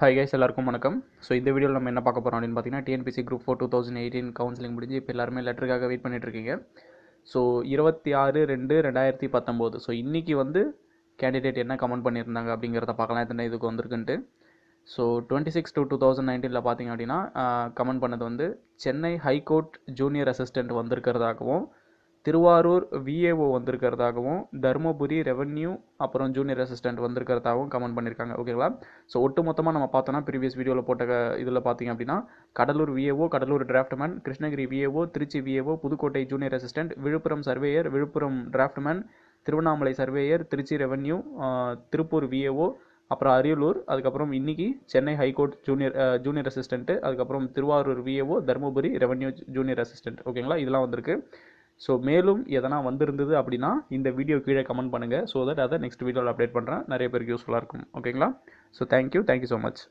Hi guys எல்லாருக்கும் வணக்கம். So இந்த வீடியோவில் நம்ம என்ன பார்க்க போகிறோம் அப்படின்னு பார்த்தீங்கன்னா TNPSC group four two thousand eighteen counselling முடிஞ்சு இப்போ எல்லாருமே லெட்டருக்காக வெயிட் பண்ணிட்டு இருக்கீங்க. ஸோ இருபத்தி ஆறு ரெண்டு ரெண்டாயிரத்தி பத்தொம்போது. ஸோ இன்றைக்கி வந்து கேண்டிடேட் என்ன கமெண்ட் பண்ணியிருந்தாங்க அப்படிங்கிறத பார்க்கலாம். எத்தனை இதுக்கு வந்திருக்குன்ட்டு. So twenty six two two thousand நைன்டீனில் பார்த்தீங்க அப்படின்னா கமெண்ட் பண்ணது வந்து Chennai high court junior assistant வந்திருக்கிறதாகவும் Tiruvarur VAO வந்திருக்கிறதாகவும் தருமபுரி ரெவென்யூ அப்புறம் ஜூனியர் அசிஸ்டன்ட் வந்திருக்கிறதாகவும் கமெண்ட் பண்ணியிருக்காங்க ஓகேங்களா ஸோ ஒட்டு மொத்தமாக நம்ம பார்த்தோன்னா ப்ரீவியஸ் வீடியோவில் போட்ட இதில் பார்த்தீங்க அப்படின்னா Cuddalore VAO Cuddalore draftsman Krishnagiri VAO Tiruchi VAO Pudukkottai junior assistant Villupuram surveyor Villupuram draftsman Tiruvannamalai surveyor Tiruchi revenue Tiruppur VAO அப்புறம் அரியலூர் அதுக்கப்புறம் இன்னைக்கு Chennai high court junior junior assistant அதுக்கப்புறம் Tiruvarur VAO Dharmapuri revenue junior assistant ஓகேங்களா இதெல்லாம் வந்திருக்கு. So மேலும் எதனா வந்திருந்தது அப்படின்னா இந்த வீடியோ கீழே கமெண்ட் பண்ணுங்கள் ஸோ தட் அதை நெக்ஸ்ட் வீடியோவில் அப்டேட் பண்ணுறேன் நிறைய பேருக்கு யூஸ்ஃபுல்லாக இருக்கும். ஓகேங்களா so thank you thank you so much